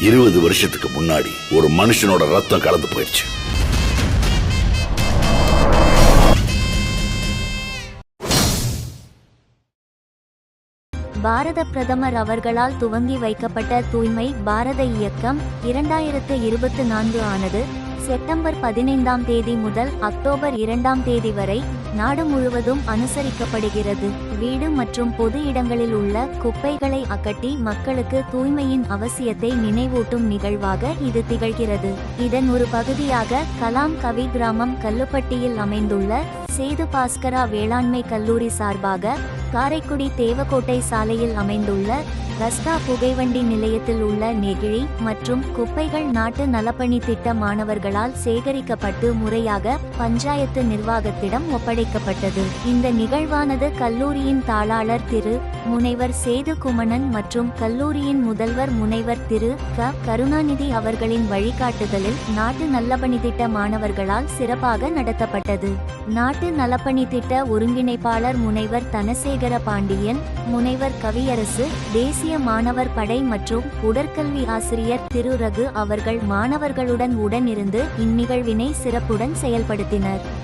இருபது வருஷத்துக்கு முன்னாடி ஒரு மனுஷனோட ரத்தம் கலந்து போயிடுச்சு பாரத பிரதமர் அவர்களால் துவங்கி வைக்கப்பட்ட தூய்மை பாரத இயக்கம் இரண்டாயிரத்து இருபத்தி நான்கு ஆனது செப்டம்பர் பதினைந்தாம் தேதி முதல் அக்டோபர் இரண்டாம் தேதி வரை நாடு முழுவதும் அனுசரிக்கப்படுகிறது. வீடு மற்றும் பொது இடங்களில் உள்ள குப்பைகளை அகட்டி மக்களுக்கு தூய்மையின் அவசியத்தை நினைவூட்டும் நிகழ்வாக இது திகழ்கிறது. இதன் ஒரு பகுதியாக கலாம் கவி கிராமம் கல்லுப்பட்டியில் அமைந்துள்ள சேது பாஸ்கரா வேளாண்மை கல்லூரி சார்பாக காரைக்குடி தேவக்கோட்டை சாலையில் அமைந்துள்ள ரஸ்தா புகைவண்டி நிலையத்தில் உள்ள நெகிழி மற்றும் குப்பைகள் நாட்டு நலப்பணி திட்ட மாணவர்களால் சேகரிக்கப்பட்டு முறையாக பஞ்சாயத்து நிர்வாகத்திடம் ஒப்படைக்கப்பட்டது. இந்த நிகழ்வானது கல்லூரியின் தாளாளர் திரு. முனைவர் சேது குமணன் மற்றும் கல்லூரியின் முதல்வர் முனைவர் திரு. க. கருணாநிதி அவர்களின் வழிகாட்டுதலில் நாட்டு நல்லபணி திட்ட மாணவர்களால் சிறப்பாக நடத்தப்பட்டது. நாட்டு நலப்பணி திட்ட ஒருங்கிணைப்பாளர் முனைவர் தனசேகர் பாண்டியன் முனைவர் கவியரசு தேசிய மாணவர் படை மற்றும் உடற்கல்வி ஆசிரியர் திரு ரகு அவர்கள் மாணவர்களுடன் உடனிருந்து இந்நிகழ்வினை சிறப்புடன் செயல்படுத்தினர்.